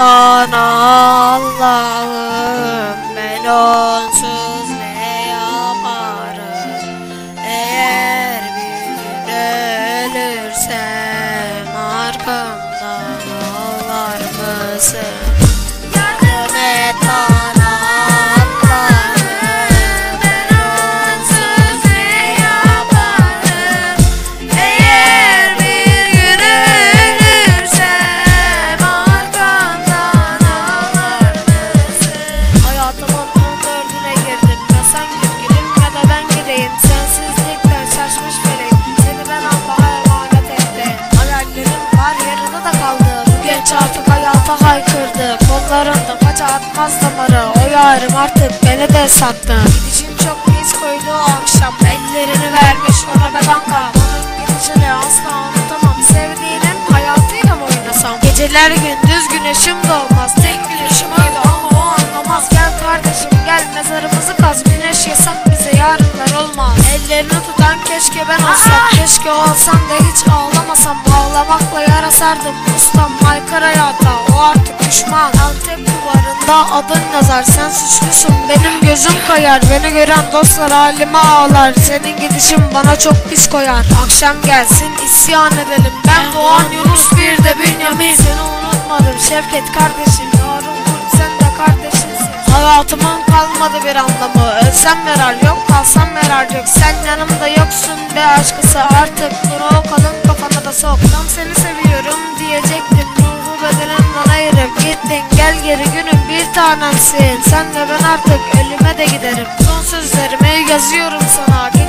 bana Allah'ım ben onsuz ne yaparım? Eğer bir gün ölürsem arkamdan ağlar mısın artık hayata haykırdı. Kollarında paça atmaz damarı. O yarım artık beni de sattı. Gidişim çok pis koydu o akşam. Ellerini vermiş ona be kanka. Onun gidişini asla unutamam. Sevdiğinin hayatıyla mı oynasam? Geceler gündüz güneşim doğmaz. Tek güneşim oydu ama o anlamaz. Gel kardeşim gel. Mezarımızı kaz. Güneş yasak bize. Yarınlar olmaz. Ellerini tutan keşke ben olsam. Keşke olsam da hiç ağlamasam Ağlamakla yara sardım ustam haykır hayata o artık düşman. Antep duvarında adın yazar sen suçlusun benim gözüm kayar. Beni gören dostlar halime ağlar senin gidişin bana çok pis koyar. Akşam gelsin isyan edelim ben Doğan Yunus bir de Bünyamin. Seni unutmadım Şevket kardeşim Yarın sen de kardeşimsin. Hayatımın kalmadı bir anlamı Ölsem yarar yok kalsam yarar yok. Sen yanımda yoksun be aşkısı artık Bunu o kalın kafana da sok Tam seni seviyorum diyecektim. Ruhu bedenimden ayırıp gittin Gel geri günüm bir tanemsin. Sen de ben artık ölüme de giderim. Son sözlerimi yazıyorum sana